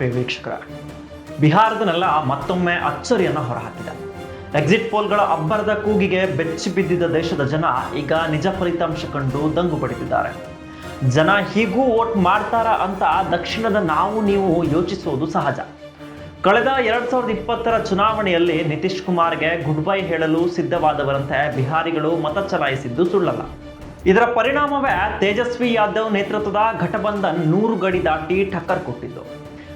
ಪ್ರಿಯ ವೀಕ್ಷಕರ ಬಿಹಾರದ ನೆಲ ಮತ್ತೊಮ್ಮೆ ಅಚ್ಚರಿಯನ್ನು ಹೊರಹಾಕಿದೆ. ಎಕ್ಸಿಟ್ ಪೋಲ್ಗಳ ಅಬ್ಬರದ ಕೂಗಿಗೆ ಬೆಚ್ಚಿ ಬಿದ್ದಿದ್ದ ದೇಶದ ಜನ ಈಗ ನಿಜ ಫಲಿತಾಂಶ ಕಂಡು ದಂಗು ಪಡೆದಿದ್ದಾರೆ ಜನ ಹೀಗೂ ವೋಟ್ ಮಾಡ್ತಾರಾ ಅಂತ ದಕ್ಷಿಣದ ನಾವು ನೀವು ಯೋಚಿಸುವುದು ಸಹಜ. ಕಳೆದ ಎರಡ್ ಸಾವಿರದ ಇಪ್ಪತ್ತರ ಚುನಾವಣೆಯಲ್ಲಿ ನಿತೀಶ್ ಕುಮಾರ್ಗೆ ಗುಡ್ ಬೈ ಹೇಳಲು ಸಿದ್ಧವಾದವರಂತೆ ಬಿಹಾರಿಗಳು ಮತ ಚಲಾಯಿಸಿದ್ದು ಸುಳ್ಳಲ್ಲ. ಇದರ ಪರಿಣಾಮವೇ ತೇಜಸ್ವಿ ಯಾದವ್ ನೇತೃತ್ವದ ಘಟಬಂಧನ್ ನೂರು ಗಡಿ ದಾಟಿ ಟಕ್ಕರ್ ಕೊಟ್ಟಿದ್ದು.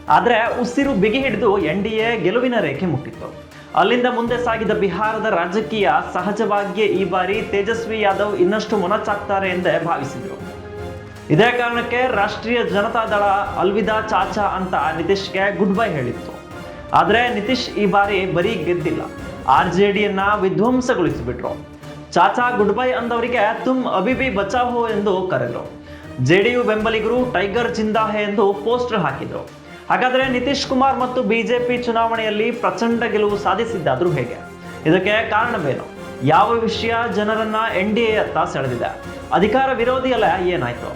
ಆದರೆ ಉಸಿರು ಬಿಗಿ ಹಿಡಿದು ಎನ್ ಡಿ ಎ ಗೆಲುವಿನ ರೇಖೆ ಮುಟ್ಟಿತ್ತು. ಅಲ್ಲಿಂದ ಮುಂದೆ ಸಾಗಿದ ಬಿಹಾರದ ರಾಜಕೀಯ ಸಹಜವಾಗಿಯೇ ಈ ಬಾರಿ ತೇಜಸ್ವಿ ಯಾದವ್ ಇನ್ನಷ್ಟು ಮೊನಚಾಗ್ತಾರೆ ಎಂದೇ ಭಾವಿಸಿದರು. ಇದೇ ಕಾರಣಕ್ಕೆ ರಾಷ್ಟ್ರೀಯ ಜನತಾ ದಳ ಅಲ್ವಿದಾ ಚಾಚಾ ಅಂತ ನಿತೀಶ್ಗೆ ಗುಡ್ ಬೈ ಹೇಳಿತ್ತು. ಆದರೆ ನಿತೀಶ್ ಈ ಬಾರಿ ಬರೀ ಗೆದ್ದಿಲ್ಲ. ಆರ್ ಜೆ ಡಿಯನ್ನ ವಿಧ್ವಂಸಗೊಳಿಸಿಬಿಟ್ರು. ಚಾಚಾ ಗುಡ್ ಬೈ ಅಂದವರಿಗೆ ತುಮ್ ಅಬಿಬಿ ಬಚಾವೋ ಎಂದು ಕರೆದರು. ಜೆಡಿಯು ಬೆಂಬಲಿಗರು ಟೈಗರ್ ಜಿಂದಾಹೆ ಎಂದು ಪೋಸ್ಟರ್ ಹಾಕಿದ್ರು. ಹಾಗಾದ್ರೆ ನಿತೀಶ್ ಕುಮಾರ್ ಮತ್ತು ಬಿಜೆಪಿ ಚುನಾವಣೆಯಲ್ಲಿ ಪ್ರಚಂಡ ಗೆಲುವು ಸಾಧಿಸಿದ್ದಾದರೂ ಹೇಗೆ? ಇದಕ್ಕೆ ಕಾರಣವೇನು? ಯಾವ ವಿಷಯ ಜನರನ್ನ ಎನ್ ಡಿ ಎತ್ತ ಸೆಳೆದಿದೆ? ಅಧಿಕಾರ ವಿರೋಧಿ ಅಲ್ಲ, ಏನಾಯ್ತು?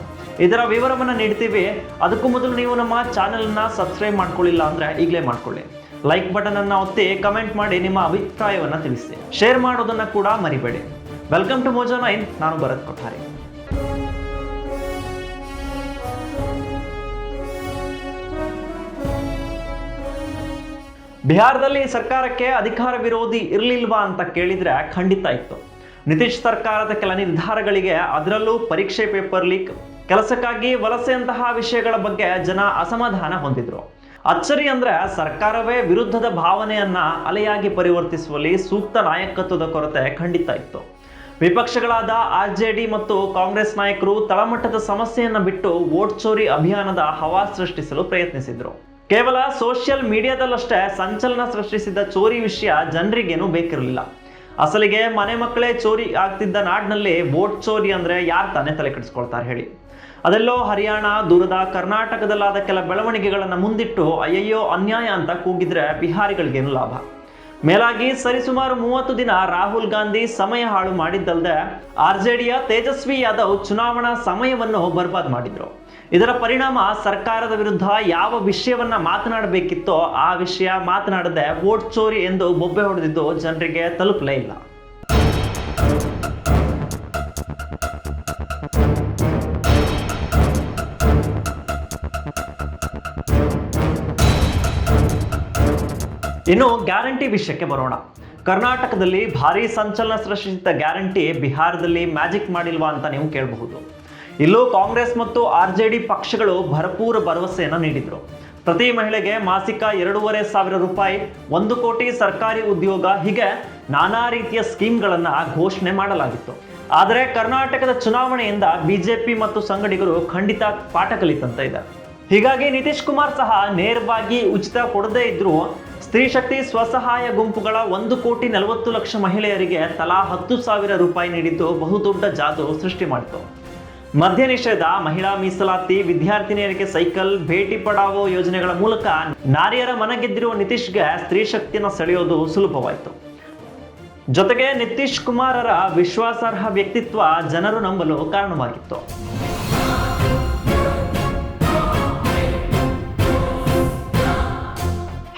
ಇದರ ವಿವರವನ್ನ ನೀಡ್ತೀವಿ. ಅದಕ್ಕೂ ಮೊದಲು ನೀವು ನಮ್ಮ ಚಾನೆಲ್ನ ಸಬ್ಸ್ಕ್ರೈಬ್ ಮಾಡ್ಕೊಳ್ಳಿಲ್ಲ ಅಂದ್ರೆ ಈಗಲೇ ಮಾಡ್ಕೊಳ್ಳಿ. ಲೈಕ್ ಬಟನ್ ಅನ್ನ ಒತ್ತಿ ಕಮೆಂಟ್ ಮಾಡಿ ನಿಮ್ಮ ಅಭಿಪ್ರಾಯವನ್ನ ತಿಳಿಸಿ. ಶೇರ್ ಮಾಡೋದನ್ನ ಕೂಡ ಮರಿಬೇಡಿ. ವೆಲ್ಕಮ್ ಟು ಮೋಜಾ ನೈನ್, ನಾನು ಭರತ್ ಕೊಠಾರಿ. ಬಿಹಾರದಲ್ಲಿ ಸರ್ಕಾರಕ್ಕೆ ಅಧಿಕಾರ ವಿರೋಧಿ ಇರಲಿಲ್ವಾ ಅಂತ ಕೇಳಿದ್ರೆ ಖಂಡಿತ ಇತ್ತು. ನಿತೀಶ್ ಸರ್ಕಾರದ ಕೆಲ ನಿರ್ಧಾರಗಳಿಗೆ ಅದರಲ್ಲೂ ಪರೀಕ್ಷೆ ಪೇಪರ್ ಲೀಕ್, ಕೆಲಸಕ್ಕಾಗಿ ವಲಸೆಯಂತಹ ವಿಷಯಗಳ ಬಗ್ಗೆ ಜನ ಅಸಮಾಧಾನ ಹೊಂದಿದ್ರು. ಅಚ್ಚರಿ ಅಂದ್ರೆ ಸರ್ಕಾರವೇ ವಿರುದ್ಧದ ಭಾವನೆಯನ್ನ ಅಲೆಯಾಗಿ ಪರಿವರ್ತಿಸುವಲ್ಲಿ ಸೂಕ್ತ ನಾಯಕತ್ವದ ಕೊರತೆ ಖಂಡಿತ ಇತ್ತು. ವಿಪಕ್ಷಗಳಾದ ಆರ್ ಜೆ ಮತ್ತು ಕಾಂಗ್ರೆಸ್ ನಾಯಕರು ತಳಮಟ್ಟದ ಸಮಸ್ಯೆಯನ್ನ ಬಿಟ್ಟು ವೋಟ್ ಚೋರಿ ಅಭಿಯಾನದ ಹವಾ ಸೃಷ್ಟಿಸಲು ಪ್ರಯತ್ನಿಸಿದ್ರು. ಕೇವಲ ಸೋಷಿಯಲ್ ಮೀಡಿಯಾದಲ್ಲಷ್ಟೇ ಸಂಚಲನ ಸೃಷ್ಟಿಸಿದ ಚೋರಿ ವಿಷಯ ಜನರಿಗೇನು ಬೇಕಿರಲಿಲ್ಲ. ಅಸಲಿಗೆ ಮನೆ ಮಕ್ಕಳೇ ಚೋರಿ ಆಗ್ತಿದ್ದ ನಾಡಿನಲ್ಲಿ ವೋಟ್ ಚೋರಿ ಅಂದ್ರೆ ಯಾರು ತಾನೇ ತಲೆ ಕೆಡಿಸ್ಕೊಳ್ತಾರೆ ಹೇಳಿ. ಅದೆಲ್ಲೋ ಹರಿಯಾಣ ದೂರದ ಕರ್ನಾಟಕದಲ್ಲಾದ ಕೆಲ ಬೆಳವಣಿಗೆಗಳನ್ನು ಮುಂದಿಟ್ಟು ಅಯ್ಯಯ್ಯೋ ಅನ್ಯಾಯ ಅಂತ ಕೂಗಿದ್ರೆ ಬಿಹಾರಿಗಳಿಗೇನು ಲಾಭ? ಮೇಲಾಗಿ ಸರಿಸುಮಾರು ಮೂವತ್ತು ದಿನ ರಾಹುಲ್ ಗಾಂಧಿ ಸಮಯ ಹಾಳು ಮಾಡಿದ್ದಲ್ಲದೆ ಆರ್ ಜೆ ಡಿಯ ತೇಜಸ್ವಿ ಯಾದವ್ ಚುನಾವಣಾ ಸಮಯವನ್ನು ಬರ್ಬಾದ್ ಮಾಡಿದ್ರು. ಇದರ ಪರಿಣಾಮ ಸರ್ಕಾರದ ವಿರುದ್ಧ ಯಾವ ವಿಷಯವನ್ನ ಮಾತನಾಡಬೇಕಿತ್ತೋ ಆ ವಿಷಯ ಮಾತನಾಡದೆ ವೋಟ್ ಚೋರಿ ಎಂದು ಬೊಬ್ಬೆ ಹೊಡೆದಿದ್ದು ಜನರಿಗೆ ತಲುಪಲೇ ಇಲ್ಲ. ಇನ್ನು ಗ್ಯಾರಂಟಿ ವಿಷಯಕ್ಕೆ ಬರೋಣ. ಕರ್ನಾಟಕದಲ್ಲಿ ಭಾರಿ ಸಂಚಲನ ಸೃಷ್ಟಿಸಿದ ಗ್ಯಾರಂಟಿ ಬಿಹಾರದಲ್ಲಿ ಮ್ಯಾಜಿಕ್ ಮಾಡಿಲ್ವಾ ಅಂತ ನೀವು ಕೇಳಬಹುದು. ಇಲ್ಲೂ ಕಾಂಗ್ರೆಸ್ ಮತ್ತು ಆರ್ ಜೆ ಡಿ ಪಕ್ಷಗಳು ಭರಪೂರ ಭರವಸೆಯನ್ನು ನೀಡಿದರು. ಪ್ರತಿ ಮಹಿಳೆಗೆ ಮಾಸಿಕ ಎರಡೂವರೆ ಸಾವಿರ ರೂಪಾಯಿ, ಒಂದು ಕೋಟಿ ಸರ್ಕಾರಿ ಉದ್ಯೋಗ, ಹೀಗೆ ನಾನಾ ರೀತಿಯ ಸ್ಕೀಮ್ಗಳನ್ನು ಘೋಷಣೆ ಮಾಡಲಾಗಿತ್ತು. ಆದರೆ ಕರ್ನಾಟಕದ ಚುನಾವಣೆಯಿಂದ ಬಿಜೆಪಿ ಮತ್ತು ಸಂಗಡಿಗರು ಖಂಡಿತ ಪಾಠ ಕಲಿತಂತ ಇದೆ ಹೀಗಾಗಿ ನಿತೀಶ್ ಕುಮಾರ್ ಸಹ ನೇರವಾಗಿ ಉಚಿತ ಕೊಡದೇ ಇದ್ರೂ ಸ್ತ್ರೀ ಶಕ್ತಿ ಸ್ವಸಹಾಯ ಗುಂಪುಗಳ ಒಂದು ಕೋಟಿ ನಲವತ್ತು ಲಕ್ಷ ಮಹಿಳೆಯರಿಗೆ ತಲಾ ಹತ್ತು ಸಾವಿರ ರೂಪಾಯಿ ನೀಡಿದ್ದು ಬಹುದೊಡ್ಡ ಜಾದು ಸೃಷ್ಟಿ ಮಾಡಿತು. ಮದ್ಯ ನಿಷೇಧ, ಮಹಿಳಾ ಮೀಸಲಾತಿ ವಿದ್ಯಾರ್ಥಿನಿಯರಿಗೆ ಸೈಕಲ್, ಭೇಟಿ ಪಡಾವೋ ಯೋಜನೆಗಳ ಮೂಲಕ ನಾರಿಯರ ಮನ ಗೆದ್ದಿರುವ ನಿತೀಶ್ಗೆ ಸ್ತ್ರೀ ಶಕ್ತಿಯನ್ನು ಸೆಳೆಯೋದು ಸುಲಭವಾಯಿತು. ಜೊತೆಗೆ ನಿತೀಶ್ ಕುಮಾರರ ವಿಶ್ವಾಸಾರ್ಹ ವ್ಯಕ್ತಿತ್ವ ಜನರು ನಂಬಲು ಕಾರಣವಾಗಿತ್ತು.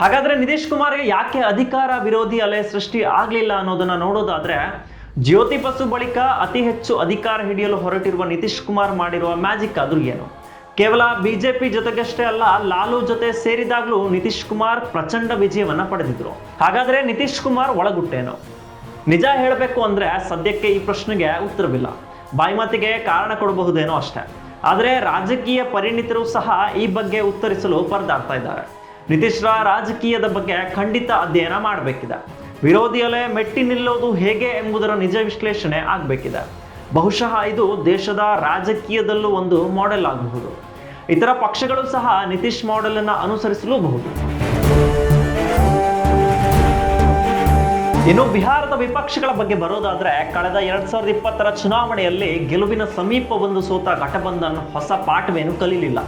ಹಾಗಾದ್ರೆ ನಿತೀಶ್ ಕುಮಾರ್ಗೆ ಯಾಕೆ ಅಧಿಕಾರ ವಿರೋಧಿ ಅಲೆ ಸೃಷ್ಟಿ ಆಗಲಿಲ್ಲ ಅನ್ನೋದನ್ನ ನೋಡೋದಾದ್ರೆ, ಜ್ಯೋತಿ ಬಳಿಕ ಅತಿ ಹೆಚ್ಚು ಅಧಿಕಾರ ಹಿಡಿಯಲು ಹೊರಟಿರುವ ನಿತೀಶ್ ಕುಮಾರ್ ಮಾಡಿರುವ ಮ್ಯಾಜಿಕ್ ಅದು ಏನು? ಕೇವಲ ಬಿಜೆಪಿ ಜೊತೆಗಷ್ಟೇ ಅಲ್ಲ, ಲಾಲು ಜೊತೆ ಸೇರಿದಾಗಲೂ ನಿತೀಶ್ ಕುಮಾರ್ ಪ್ರಚಂಡ ವಿಜಯವನ್ನ ಪಡೆದಿದ್ರು. ಹಾಗಾದ್ರೆ ನಿತೀಶ್ ಕುಮಾರ್ ಒಳಗುಟ್ಟೇನು? ನಿಜ ಹೇಳಬೇಕು ಅಂದ್ರೆ ಸದ್ಯಕ್ಕೆ ಈ ಪ್ರಶ್ನೆಗೆ ಉತ್ತರವಿಲ್ಲ. ಬಾಯಿಮಾತಿಗೆ ಕಾರಣ ಕೊಡಬಹುದೇನೋ ಅಷ್ಟೇ. ಆದರೆ ರಾಜಕೀಯ ಪರಿಣಿತರು ಸಹ ಈ ಬಗ್ಗೆ ಉತ್ತರಿಸಲು ಪರದಾಡ್ತಾ ಇದ್ದಾರೆ. ನಿತೀಶ್ರ ರಾಜಕೀಯದ ಬಗ್ಗೆ ಖಂಡಿತ ಅಧ್ಯಯನ ಮಾಡಬೇಕಿದೆ. ವಿರೋಧಿ ಅಲೆ ಮೆಟ್ಟಿ ನಿಲ್ಲೋದು ಹೇಗೆ ಎಂಬುದರ ನಿಜ ವಿಶ್ಲೇಷಣೆ ಆಗಬೇಕಿದೆ. ಬಹುಶಃ ಇದು ದೇಶದ ರಾಜಕೀಯದಲ್ಲೂ ಒಂದು ಮಾಡೆಲ್ ಆಗಬಹುದು. ಇತರ ಪಕ್ಷಗಳು ಸಹ ನಿತೀಶ್ ಮಾಡೆಲ್ ಅನ್ನು ಅನುಸರಿಸಲೂಬಹುದು. ಇನ್ನು ಬಿಹಾರದ ವಿಪಕ್ಷಗಳ ಬಗ್ಗೆ ಬರೋದಾದ್ರೆ ಕಳೆದ ಎರಡ್ ಸಾವಿರದ ಇಪ್ಪತ್ತರ ಚುನಾವಣೆಯಲ್ಲಿ ಗೆಲುವಿನ ಸಮೀಪ ಒಂದು ಸೋತ ಘಟಬಂಧನ್ ಹೊಸ ಪಾಠವೇನು ಕಲೀಲಿಲ್ಲ.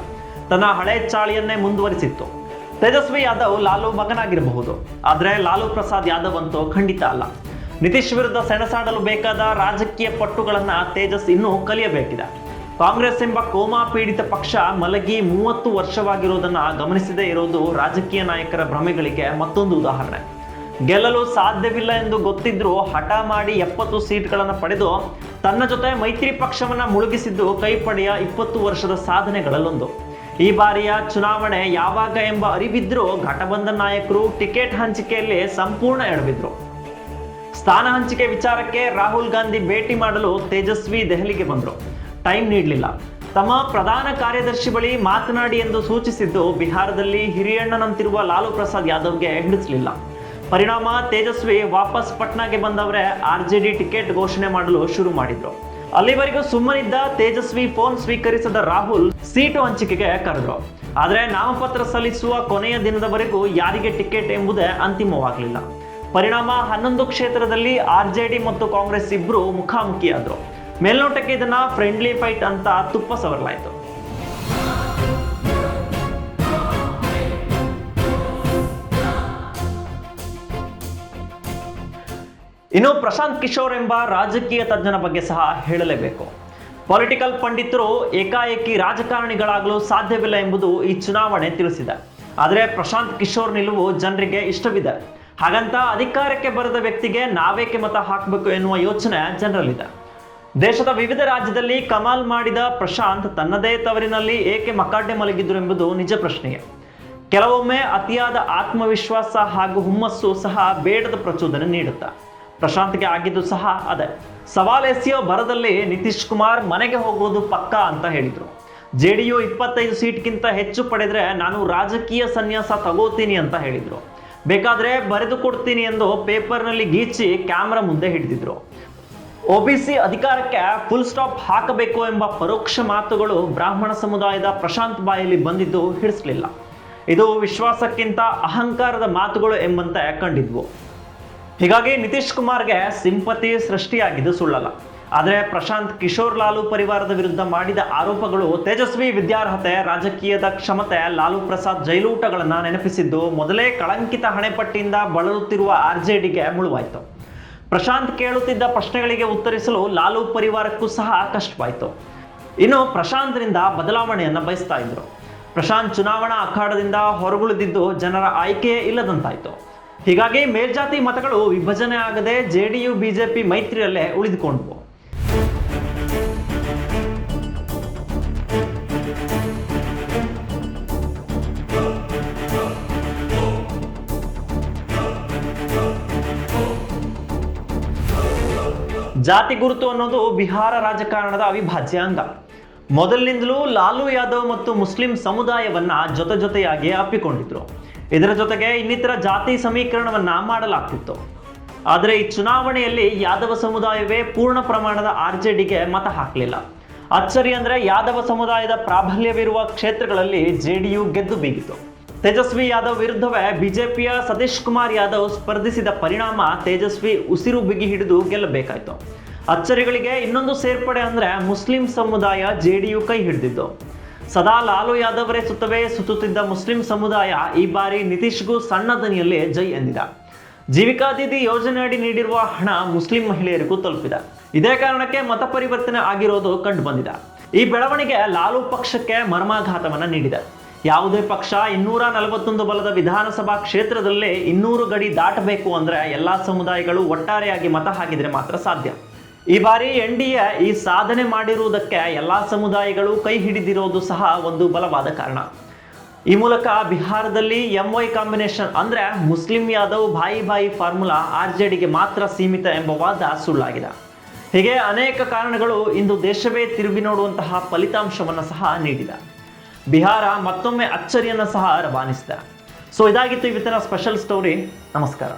ತನ್ನ ಹಳೆ ಚಾಳಿಯನ್ನೇ ಮುಂದುವರಿಸಿತ್ತು. ತೇಜಸ್ವಿ ಯಾದವ್ ಲಾಲು ಮಗನಾಗಿರಬಹುದು. ಆದರೆ ಲಾಲು ಪ್ರಸಾದ್ ಯಾದವ್ ಅಂತೂ ಖಂಡಿತ ಅಲ್ಲ. ನಿತೀಶ್ ವಿರುದ್ಧ ಸೆಣಸಾಡಲು ಬೇಕಾದ ರಾಜಕೀಯ ಪಟ್ಟುಗಳನ್ನು ತೇಜಸ್ ಇನ್ನೂ ಕಲಿಯಬೇಕಿದೆ. ಕಾಂಗ್ರೆಸ್ ಎಂಬ ಕೋಮಾ ಪೀಡಿತ ಪಕ್ಷ ಮಲಗಿ ಮೂವತ್ತು ವರ್ಷವಾಗಿರುವುದನ್ನ ಗಮನಿಸದೇ ಇರೋದು ರಾಜಕೀಯ ನಾಯಕರ ಭ್ರಮೆಗಳಿಗೆ ಮತ್ತೊಂದು ಉದಾಹರಣೆ. ಗೆಲ್ಲಲು ಸಾಧ್ಯವಿಲ್ಲ ಎಂದು ಗೊತ್ತಿದ್ರೂ ಹಠ ಮಾಡಿ ಎಪ್ಪತ್ತು ಸೀಟ್ಗಳನ್ನು ಪಡೆದು ತನ್ನ ಜೊತೆ ಮೈತ್ರಿ ಪಕ್ಷವನ್ನ ಮುಳುಗಿಸಿದ್ದು ಕೈಪಡೆಯ ಇಪ್ಪತ್ತು ವರ್ಷದ ಸಾಧನೆಗಳಲ್ಲೊಂದು. ಈ ಬಾರಿಯ ಚುನಾವಣೆ ಯಾವಾಗ ಎಂಬ ಅರಿವಿದ್ರೂ ಘಟಬಂಧನ್ ನಾಯಕರು ಟಿಕೆಟ್ ಹಂಚಿಕೆಯಲ್ಲಿ ಸಂಪೂರ್ಣ ಎಡವಿದ್ರು ಸ್ಥಾನ ಹಂಚಿಕೆ ವಿಚಾರಕ್ಕೆ ರಾಹುಲ್ ಗಾಂಧಿ ಭೇಟಿ ಮಾಡಲು ತೇಜಸ್ವಿ ದೆಹಲಿಗೆ ಬಂದರು. ಟೈಮ್ ನೀಡಲಿಲ್ಲ. ತಮ್ಮ ಪ್ರಧಾನ ಕಾರ್ಯದರ್ಶಿ ಬಳಿ ಮಾತನಾಡಿ ಎಂದು ಸೂಚಿಸಿದ್ದು ಬಿಹಾರದಲ್ಲಿ ಹಿರಿಯಣ್ಣನಂತಿರುವ ಲಾಲು ಪ್ರಸಾದ್ ಯಾದವ್ಗೆ ಹಿಡಿಸಲಿಲ್ಲ. ಪರಿಣಾಮ ತೇಜಸ್ವಿ ವಾಪಸ್ ಪಟ್ನಾಗೆ ಬಂದವರೇ ಆರ್ ಜೆ ಡಿ ಟಿಕೆಟ್ ಘೋಷಣೆ ಮಾಡಲು ಶುರು ಮಾಡಿದ್ರು. ಅಲ್ಲಿವರೆಗೂ ಸುಮ್ಮನಿದ್ದ ತೇಜಸ್ವಿ ಫೋನ್ ಸ್ವೀಕರಿಸದ ರಾಹುಲ್ ಸೀಟು ಹಂಚಿಕೆಗೆ ಕರೆದ್ರು. ಆದರೆ ನಾಮಪತ್ರ ಸಲ್ಲಿಸುವ ಕೊನೆಯ ದಿನದವರೆಗೂ ಯಾರಿಗೆ ಟಿಕೆಟ್ ಎಂಬುದೇ ಅಂತಿಮವಾಗಲಿಲ್ಲ. ಪರಿಣಾಮ ಹನ್ನೊಂದು ಕ್ಷೇತ್ರದಲ್ಲಿ ಆರ್ ಜೆ ಡಿ ಮತ್ತು ಕಾಂಗ್ರೆಸ್ ಇಬ್ರು ಮುಖಾಮುಖಿಯಾದರು. ಮೇಲ್ನೋಟಕ್ಕೆ ಇದನ್ನ ಫ್ರೆಂಡ್ಲಿ ಫೈಟ್ ಅಂತ ತುಪ್ಪ ಸವರಲಾಯಿತು. ಇನ್ನು ಪ್ರಶಾಂತ್ ಕಿಶೋರ್ ಎಂಬ ರಾಜಕೀಯ ತಜ್ಞನ ಬಗ್ಗೆ ಸಹ ಹೇಳಲೇಬೇಕು. ಪೊಲಿಟಿಕಲ್ ಪಂಡಿತರು ಏಕಾಏಕಿ ರಾಜಕಾರಣಿಗಳಾಗಲು ಸಾಧ್ಯವಿಲ್ಲ ಎಂಬುದು ಈ ಚುನಾವಣೆ ತಿಳಿಸಿದೆ. ಆದರೆ ಪ್ರಶಾಂತ್ ಕಿಶೋರ್ ನಿಲುವು ಜನರಿಗೆ ಇಷ್ಟವಿದೆ. ಹಾಗಂತ ಅಧಿಕಾರಕ್ಕೆ ಬರದ ವ್ಯಕ್ತಿಗೆ ನಾವೇಕೆ ಮತ ಹಾಕಬೇಕು ಎನ್ನುವ ಯೋಚನೆ ಜನರಲ್ಲಿದೆ. ದೇಶದ ವಿವಿಧ ರಾಜ್ಯದಲ್ಲಿ ಕಮಾಲ್ ಮಾಡಿದ ಪ್ರಶಾಂತ್ ತನ್ನದೇ ತವರಿನಲ್ಲಿ ಏಕೆ ಮಕಾಡೆ ಮಲಗಿದ್ರು ಎಂಬುದು ನಿಜ ಪ್ರಶ್ನೆಯೇ. ಕೆಲವೊಮ್ಮೆ ಅತಿಯಾದ ಆತ್ಮವಿಶ್ವಾಸ ಹಾಗೂ ಹುಮ್ಮಸ್ಸು ಸಹ ಬೇಡದ ಪ್ರಚೋದನೆ ನೀಡುತ್ತೆ. ಪ್ರಶಾಂತ್ಗೆ ಆಗಿದ್ದು ಸಹ ಅದೇ. ಸವಾಲ್ ಎಸೆಯೋ ಭರದಲ್ಲಿ ನಿತೀಶ್ ಕುಮಾರ್ ಮನೆಗೆ ಹೋಗುವುದು ಪಕ್ಕಾ ಅಂತ ಹೇಳಿದರು. ಜೆ ಡಿ ಯು ಇಪ್ಪತ್ತೈದು ಸೀಟ್ಗಿಂತ ಹೆಚ್ಚು ಪಡೆದರೆ ನಾನು ರಾಜಕೀಯ ಸನ್ಯಾಸ ತಗೋತೀನಿ ಅಂತ ಹೇಳಿದರು. ಬೇಕಾದರೆ ಬರೆದು ಕೊಡ್ತೀನಿ ಎಂದು ಪೇಪರ್ನಲ್ಲಿ ಗೀಚಿ ಕ್ಯಾಮ್ರಾ ಮುಂದೆ ಹಿಡಿದಿದ್ರು. ಒಬಿಸಿ ಅಧಿಕಾರಕ್ಕೆ ಫುಲ್ ಸ್ಟಾಪ್ ಹಾಕಬೇಕು ಎಂಬ ಪರೋಕ್ಷ ಮಾತುಗಳು ಬ್ರಾಹ್ಮಣ ಸಮುದಾಯದ ಪ್ರಶಾಂತ್ ಬಾಯಲ್ಲಿ ಬಂದಿದ್ದು ಹಿಡಿಸಲಿಲ್ಲ. ಇದು ವಿಶ್ವಾಸಕ್ಕಿಂತ ಅಹಂಕಾರದ ಮಾತುಗಳು ಎಂಬಂತೆ ಕಂಡಿದ್ವು. ಹೀಗಾಗಿ ನಿತೀಶ್ ಕುಮಾರ್ಗೆ ಸಿಂಪತಿ ಸೃಷ್ಟಿಯಾಗಿದ್ದು ಸುಳ್ಳಲ್ಲ. ಆದರೆ ಪ್ರಶಾಂತ್ ಕಿಶೋರ್ ಲಾಲು ಪರಿವಾರದ ವಿರುದ್ಧ ಮಾಡಿದ ಆರೋಪಗಳು ತೇಜಸ್ವಿ ವಿದ್ಯಾರ್ಹತೆ, ರಾಜಕೀಯದ ಕ್ಷಮತೆ, ಲಾಲು ಪ್ರಸಾದ್ ಜೈಲೂಟಗಳನ್ನು ನೆನಪಿಸಿದ್ದು ಮೊದಲೇ ಕಳಂಕಿತ ಹಣೆಪಟ್ಟಿಯಿಂದ ಬಳಲುತ್ತಿರುವ ಆರ್ ಜೆ ಡಿಗೆ ಮುಳುವಾಯಿತು. ಪ್ರಶಾಂತ್ ಕೇಳುತ್ತಿದ್ದ ಪ್ರಶ್ನೆಗಳಿಗೆ ಉತ್ತರಿಸಲು ಲಾಲು ಪರಿವಾರಕ್ಕೂ ಸಹ ಕಷ್ಟವಾಯಿತು. ಇನ್ನು ಪ್ರಶಾಂತ್ರಿಂದ ಬದಲಾವಣೆಯನ್ನು ಬಯಸ್ತಾ ಇದ್ರು. ಪ್ರಶಾಂತ್ ಚುನಾವಣಾ ಅಖಾಡದಿಂದ ಹೊರಗುಳಿದಿದ್ದು ಜನರ ಆಯ್ಕೆಯೇ ಇಲ್ಲದಂತಾಯಿತು. ಹೀಗಾಗಿ ಮೇಲ್ಜಾತಿ ಮತಗಳು ವಿಭಜನೆ ಆಗದೆ ಜೆ ಡಿ ಯು ಬಿಜೆಪಿ ಮೈತ್ರಿಯಲ್ಲೇ ಉಳಿದುಕೊಂಡವು. ಜಾತಿ ಗುರುತು ಅನ್ನೋದು ಬಿಹಾರ ರಾಜಕಾರಣದ ಅವಿಭಾಜ್ಯ ಅಂಗ. ಮೊದಲಿನಿಂದಲೂ ಲಾಲು ಯಾದವ್ ಮತ್ತು ಮುಸ್ಲಿಂ ಸಮುದಾಯವನ್ನ ಜೊತೆ ಜೊತೆಯಾಗಿ ಅಪ್ಪಿಕೊಂಡಿದ್ರು. ಇದರ ಜೊತೆಗೆ ಇನ್ನಿತರ ಜಾತಿ ಸಮೀಕರಣವನ್ನ ಮಾಡಲಾಗ್ತಿತ್ತು. ಆದರೆ ಈ ಚುನಾವಣೆಯಲ್ಲಿ ಯಾದವ ಸಮುದಾಯವೇ ಪೂರ್ಣ ಪ್ರಮಾಣದ ಆರ್ ಜೆ ಡಿಗೆ ಮತ ಹಾಕಲಿಲ್ಲ. ಅಚ್ಚರಿ ಅಂದ್ರೆ ಯಾದವ ಸಮುದಾಯದ ಪ್ರಾಬಲ್ಯವಿರುವ ಕ್ಷೇತ್ರಗಳಲ್ಲಿ ಜೆ ಡಿ ಗೆದ್ದು ಬೀಗಿತು. ತೇಜಸ್ವಿ ಯಾದವ್ ವಿರುದ್ಧವೇ ಬಿಜೆಪಿಯ ಸತೀಶ್ ಕುಮಾರ್ ಯಾದವ್ ಸ್ಪರ್ಧಿಸಿದ ಪರಿಣಾಮ ತೇಜಸ್ವಿ ಉಸಿರು ಬಿಗಿ ಹಿಡಿದು ಗೆಲ್ಲಬೇಕಾಯ್ತು. ಅಚ್ಚರಿಗಳಿಗೆ ಇನ್ನೊಂದು ಸೇರ್ಪಡೆ ಅಂದ್ರೆ ಮುಸ್ಲಿಂ ಸಮುದಾಯ ಜೆ ಡಿ ಕೈ ಹಿಡಿದಿದ್ದು. ಸದಾ ಲಾಲು ಯಾದವರೇ ಸುತ್ತವೇ ಸುತ್ತುತ್ತಿದ್ದ ಮುಸ್ಲಿಂ ಸಮುದಾಯ ಈ ಬಾರಿ ನಿತೀಶ್ಗೂ ಸಣ್ಣ ದನಿಯಲ್ಲಿ ಜೈ ಎಂದಿದ. ಜೀವಿಕಾ ಯೋಜನೆ ಯೋಜನೆಯಡಿ ನೀಡಿರುವ ಹಣ ಮುಸ್ಲಿಂ ಮಹಿಳೆಯರಿಗೂ ತಲುಪಿದೆ. ಇದೇ ಕಾರಣಕ್ಕೆ ಮತ ಪರಿವರ್ತನೆ ಆಗಿರೋದು ಕಂಡು ಬಂದಿದೆ. ಈ ಬೆಳವಣಿಗೆ ಲಾಲು ಪಕ್ಷಕ್ಕೆ ಮರ್ಮಾಘಾತವನ್ನ ನೀಡಿದೆ. ಯಾವುದೇ ಪಕ್ಷ ಇನ್ನೂರ ನಲವತ್ತೊಂದು ಬಲದ ವಿಧಾನಸಭಾ ಕ್ಷೇತ್ರದಲ್ಲೇ ಇನ್ನೂರು ಗಡಿ ದಾಟಬೇಕು ಅಂದ್ರೆ ಎಲ್ಲಾ ಸಮುದಾಯಗಳು ಒಟ್ಟಾರೆಯಾಗಿ ಮತ ಹಾಕಿದರೆ ಮಾತ್ರ ಸಾಧ್ಯ. ಈ ಬಾರಿ ಎನ್ ಡಿ ಎ ಈ ಸಾಧನೆ ಮಾಡಿರುವುದಕ್ಕೆ ಎಲ್ಲ ಸಮುದಾಯಗಳು ಕೈ ಹಿಡಿದಿರೋದು ಸಹ ಒಂದು ಬಲವಾದ ಕಾರಣ. ಈ ಮೂಲಕ ಬಿಹಾರದಲ್ಲಿ ಎಂ ವೈ ಕಾಂಬಿನೇಷನ್ ಅಂದ್ರೆ ಮುಸ್ಲಿಂ ಯಾದವ್ ಬಾಯಿ ಬಾಯಿ ಫಾರ್ಮುಲಾ ಆರ್ ಜೆ ಡಿಗೆ ಮಾತ್ರ ಸೀಮಿತ ಎಂಬ ವಾದ ಸುಳ್ಳಾಗಿದೆ. ಹೀಗೆ ಅನೇಕ ಕಾರಣಗಳು ಇಂದು ದೇಶವೇ ತಿರುಗಿ ನೋಡುವಂತಹ ಫಲಿತಾಂಶವನ್ನು ಸಹ ನೀಡಿದೆ. ಬಿಹಾರ ಮತ್ತೊಮ್ಮೆ ಅಚ್ಚರಿಯನ್ನು ಸಹ ರವಾನಿಸಿದೆ. ಸೊ ಇದಾಗಿತ್ತು ಇವತ್ತಿನ ಸ್ಪೆಷಲ್ ಸ್ಟೋರಿ. ನಮಸ್ಕಾರ.